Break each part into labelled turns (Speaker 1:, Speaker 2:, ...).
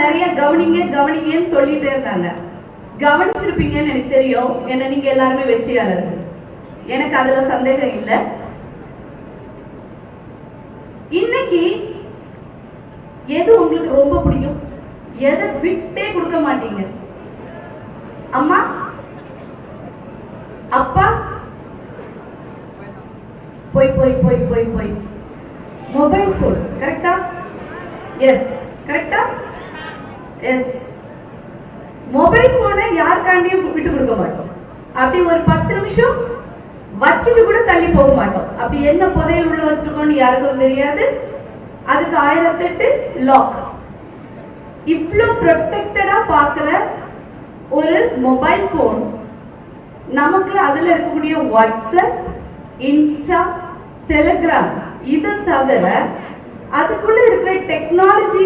Speaker 1: நிறைய கவனிங்க கவனிங்கன்னு சொல்லிட்டே இருந்தாங்க. கவனிச்சிருப்பீங்கன்னு எனக்கு தெரியும். ஏன்னா நீங்க எல்லாருமே வெற்றியாளர்கள். எனக்கு அதுல சந்தேகம் இல்லை. இன்னைக்கு எது உங்களுக்கு ரொம்ப பிடிக்கும்? எதை விட்டே கொடுக்க மாட்டீங்க? அம்மா? அப்பா? போய் போய் போய் போய் போய். மொபைல் ஃபோன் கரெக்டா எஸ் எஸ் மொபைல் போனை யாருக்காண்டியும் விட்டு கொடுக்க மாட்டோம். அப்படி ஒரு பத்து நிமிஷம் வச்சுட்டு கூட தள்ளி போக மாட்டோம். அப்படி என்ன புதையல் உள்ள வச்சிருக்கோம்னு யாருக்கும் தெரியாது. அதுக்கு ஆயிரத்தெட்டு லாக் இவ்வளோ ப்ரொடெக்டடா பார்க்குற ஒரு மொபைல் ஃபோன் நமக்கு அதில் இருக்கக்கூடிய வாட்ஸ்அப் இன்ஸ்டா டெலிகிராம் இதை தவிர அதுக்குள்ளே இருக்கிற டெக்னாலஜி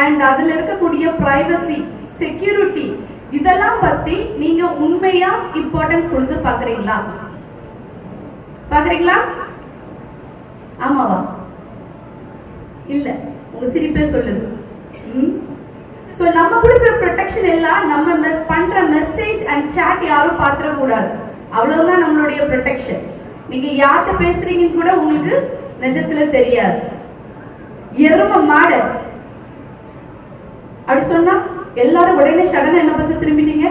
Speaker 1: அண்ட் அதுல இருக்கக்கூடிய பிரைவசி செக்யூரிட்டி இதெல்லாம் பத்தி நீங்க உண்மையா இம்பார்ட்டன்ஸ் கொடுத்து பாக்குறீங்களா பாக்குறீங்களா ஆமாவா? இல்ல உங்க சிரிப்பே சொல்லுது. ஸோ நம்ம கொடுக்குற ப்ரொடெக்ஷன் எல்லாம் நம்ம பண்ற மெசேஜ் அண்ட் சாட் யாரும் பாத்திர கூடாது. அவ்வளவுதான் நம்மளுடைய ப்ரொடெக்ஷன் நீங்க யார்கிட்ட பேசுறீங்கன்னு கூட உங்களுக்கு நிஜத்துல தெரியாது. எரும மாடு அப்படி சொன்னா எல்லாரும் உடனே சடனா என்ன பார்த்து திரும்பிட்டீங்க?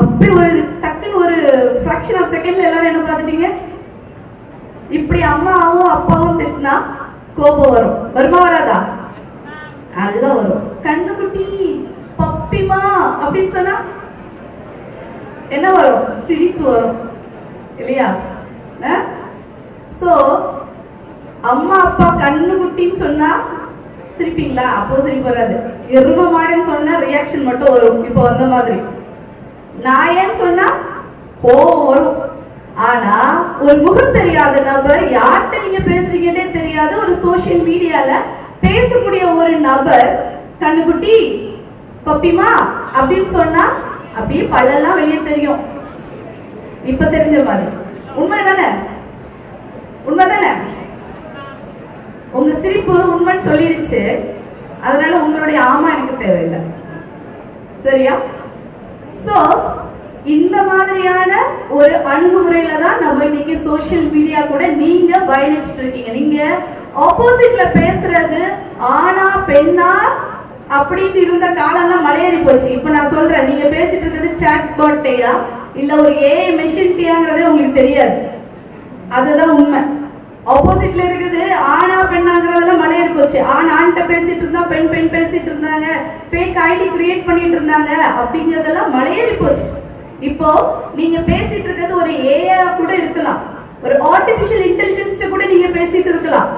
Speaker 1: அப்படி ஒரு டக்குன்னு ஒரு ஃபிராக்ஷன் ஆஃப் செகண்ட்ல எல்லாரும் என்ன பார்த்துட்டீங்க? இப்படி அம்மாவும் அப்பாவும் திட்டினா கோபம் வரும். வருமா வராதா? நல்லா வரும். கண்ணுக்குட்டி பப்பிமா அப்படின்னு சொன்னா என்ன வரும்? சிரிப்பு வரும். இல்லையா? சோ அம்மா அப்பா கண்ணுக்குட்டின்னு சொன்னா சிரிப்பீங்களா? அப்போ சிரிப்பு வராது. எரும மாடுன்னு சொன்னா ரியாக்ஷன் மட்டும் வரும். இப்போ வந்த மாதிரி. நாயன்னு சொன்னா கோவம் வரும். ஆனா ஒரு முகம் தெரியாத நபர் யார்கிட்ட நீங்க பேசுறீங்கன்னே தெரியாத ஒரு சோசியல் மீடியால பேசக்கூடிய ஒரு நபர் கண்ணுக்குட்டி பப்பிமா அப்படின்னு சொன்னா அப்படியே பல்லெல்லாம் வெளியே தெரியும். இப்ப தெரிஞ்ச மாதிரி. உண்மைதானே? உண்மைதானே? உங்க சிரிப்பு உண்மைன்னு சொல்லிடுச்சு அதனால உங்களுடைய ஆமா எனக்கு தேவையில்லை. சரியா? சோ இந்த மாதிரியான ஒரு அணுகுமுறையில தான் நம்ம இன்னைக்கு சோஷியல் மீடியா கூட நீங்க பயணிச்சுட்டு இருக்கீங்க. நீங்க ஆப்போசிட்ல பேசுறது ஆனா பெண்ணா அப்படின்னு இருந்த காலம்லாம் மலையேறி போச்சு. இப்போ நான் சொல்றேன் நீங்க பேசிட்டு இருக்கிறது சாட் பாட்டேயா இல்ல ஒரு ஏஐ மெஷின் டீயாங்கிறதே உங்களுக்கு தெரியாது. அதுதான் உண்மை. ஆப்போசிட்ல இருக்குது ஆணா பெண்ணாங்கிறதெல்லாம் மலையேறி போச்சு ஆண் ஆண்கிட்ட பேசிட்டு இருந்தா பெண் பெண் பேசிட்டு இருந்தாங்க. ஃபேக் ஐடி கிரியேட் பண்ணிட்டு இருந்தாங்க. அப்படிங்கறதெல்லாம் மலையேறி போச்சு இப்போ நீங்க பேசிட்டு இருக்கிறது ஒரு ஏஐ கூட இருக்கலாம். ஒரு ஆர்டிபிஷியல் இன்டெலிஜென்ஸ்ட கூட நீங்க பேசிட்டு இருக்கலாம்.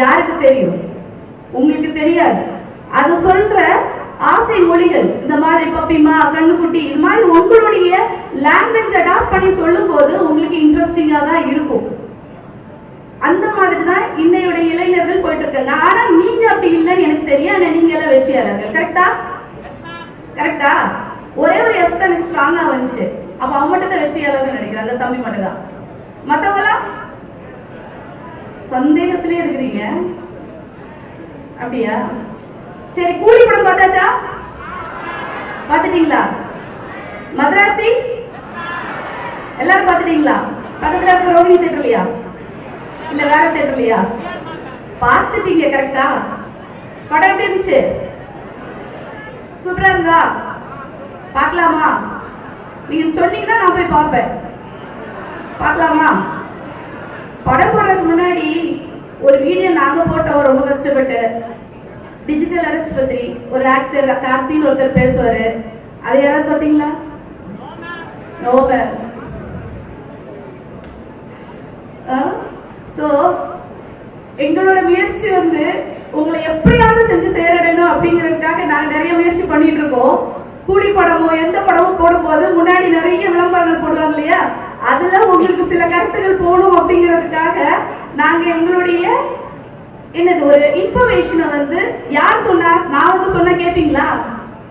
Speaker 1: யாருக்கு தெரியும்? உங்களுக்கு தெரியாது. அது சொல்ற ஆசை மொழிகள் இந்த மாதிரி பப்பிமா கண்ணுக்குட்டி இது மாதிரி உங்களுடைய லாங்குவேஜ் அடாப்ட் பண்ணி சொல்லும் போது உங்களுக்கு இன்ட்ரெஸ்டிங்கா தான் இருக்கும் அந்த மாதிரி தான் இன்னையோட இளைஞர்கள் போயிட்டு இருக்காங்க ஆனா நீங்க அப்படி இல்லைன்னு எனக்கு தெரியும் ஆனா நீங்க எல்லாம் வெற்றியாளர்கள் கரெக்டா கரெக்டா ஒரே ஒரு எஸ் தான் எனக்கு ஸ்ட்ராங்கா வந்துச்சு. அப்ப அவன் மட்டும் தான் வெற்றியாளர்கள் நினைக்கிறேன். அந்த தம்பி மட்டும் தான் மத்தவங்களாம் சந்தேகத்திலே இருக்கிறீங்க. அப்படியா? சரி கூலி படம் பார்த்தாச்சா? பார்த்துட்டீங்களா? மதராசி? எல்லாரும் பார்த்துட்டீங்களா? பக்கத்துல இருக்க ரோஹிணி தேட்டர்லையா இல்ல வேற தேட்டர்லையா பார்த்துட்டீங்க கரெக்டா படம் எப்படி இருந்துச்சு? சூப்பரா இருந்தா பார்க்கலாமா? நீங்க சொன்னீங்கன்னா நான் போய் பார்ப்பேன். பார்க்கலாமா? படம் போடுறதுக்கு முன்னாடி ஒரு வீடியோ நாங்க போட்டோம் ரொம்ப கஷ்டப்பட்டு. டிஜிட்டல் அரெஸ்ட் பத்தி. ஒரு ஆக்டர் கார்த்தின்னு ஒருத்தர் பேசுவாரு. அது யாராவது பார்த்தீங்களா? நோபர் ஸோ எங்களோட முயற்சி வந்து உங்களை எப்படியாவது செஞ்சு சேரணும் அப்படிங்கிறதுக்காக நாங்கள் நிறைய முயற்சி பண்ணிட்டு இருக்கோம் கூலி படமோ எந்த படமும் போடும்போது முன்னாடி நிறைய விளம்பரங்கள் போடுவாங்க இல்லையா? அதுல உங்களுக்கு சில கருத்துக்கள் போகணும் அப்படிங்கிறதுக்காக நாங்க எங்களுடைய என்னது ஒரு இன்ஃபர்மேஷனை வந்து யார் சொன்னா நான் வந்து சொன்னா கேட்பீங்களா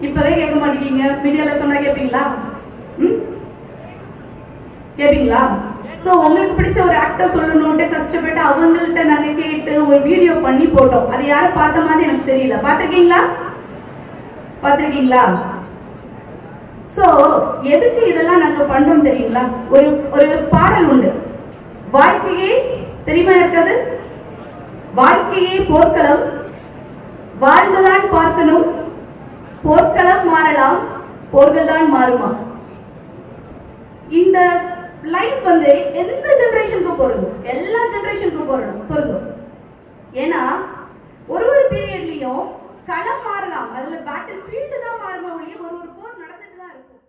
Speaker 1: இப்பவே கேட்க மாட்டேங்க மீடியால சொன்னா கேட்பீங்களா கேட்பீங்களா ஸோ உங்களுக்கு பிடிச்ச ஒரு ஆக்டர் சொல்லணும்ட்டு கஷ்டப்பட்டு அவங்கள்ட்ட நாங்கள் கேட்டு ஒரு வீடியோ பண்ணி போட்டோம். அது யாரும் பார்த்த மாதிரி எனக்கு தெரியல. பார்த்துருக்கீங்களா? பார்த்துருக்கீங்களா ஸோ எதுக்கு இதெல்லாம் நாங்கள் பண்றோம் தெரியுங்களா? ஒரு ஒரு பாடல் உண்டு. வாழ்க்கையே தெரியுமா இருக்குது? வாழ்க்கையே போர்க்களம். வாழ்ந்துதான் பார்க்கணும். போர்க்களம் மாறலாம். போர்கள் தான் மாறுமா? இந்த லைன்ஸ் வந்து எந்த ஜெனரேஷனுக்கும் பொருந்தும். எல்லா ஜெனரேஷனுக்கும் பொருந்தும். பொருந்தும். ஏன்னா ஒரு ஒரு பீரியட்லயும் களம் மாற அதுல பேட்டில் ஃபீல்டு தான் மாறுமா ஒழிய ஒரு ஒரு போர் நடந்துட்டு தான் இருக்கும்.